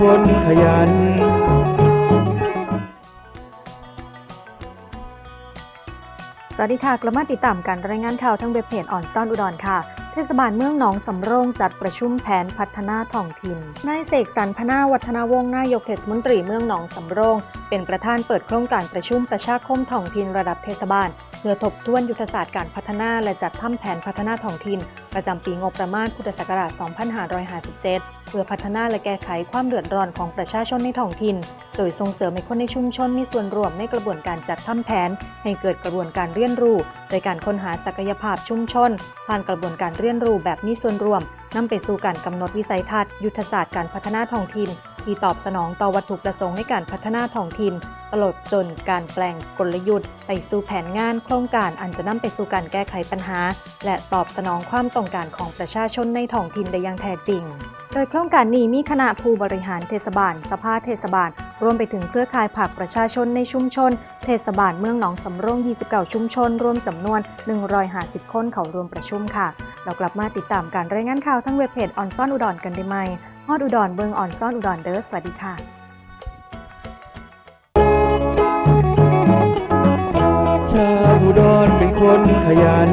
คนขยัน สวัสดีค่ะ กลับมาติดตามการรายงานข่าวทั้งเว็บเพจออนซ่อนอุดรค่ะ เทศบาลเมืองหนองสำโรงจัดประชุมแผนพัฒนาท้องถิ่น นายเสกสรรพนาวัฒนาวงศ์นายกเทศมนตรีเมืองหนองสำโรง เป็นประธานเปิดโครงการประชุมประชาคมท้องถิ่นระดับเทศบาล เพื่อทบทวนยุทธศาสตร์การพัฒนาและจัดทำแผนพัฒนาท้องถิ่น ประจำปีงบประมาณพุทธศักราช 2557 เพื่อพัฒนาและแก้ไขความเดือดร้อนของประชาชนในท้องถิ่น โดยส่งเสริมให้คนในชุมชนมีส่วนร่วมในกระบวนการจัดทำแผน ให้เกิดกระบวนการเรียนรู้ โดยการค้นหาศักยภาพชุมชน ผ่านกระบวนการเรียนรู้แบบมีส่วนร่วมนำไปสู่การกำหนดวิสัยทัศน์ยุทธศาสตร์การพัฒนาท้องถิ่น ที่ตอบสนองต่อวัตถุประสงค์ในการพัฒนาท้องถิ่นตลอดจนการแปลงกลยุทธ์ ไปสู่แผนงานโครงการอันจะนำไปสู่การแก้ไขปัญหา และตอบสนองความต้องการของประชาชนในท้องถิ่นได้อย่างแท้จริง โดยโครงการนี้มีคณะผู้บริหารเทศบาล สภาเทศบาล รวมไปถึงเครือข่ายภาคประชาชนในชุมชน เทศบาลเมืองหนองสำโรง29 ชุมชน รวมจำนวน 150 คนเข้าร่วมประชุมค่ะ เรากลับมาติดตามการรายงานข่าวทั้งเว็บเพจออนซ่อนอุดรกันได้ไหม ฮอดอุดรเบิงอ่อนซ่อนอุดรเด้อสวัสดีค่ะชาวอุดรเป็นคนขยัน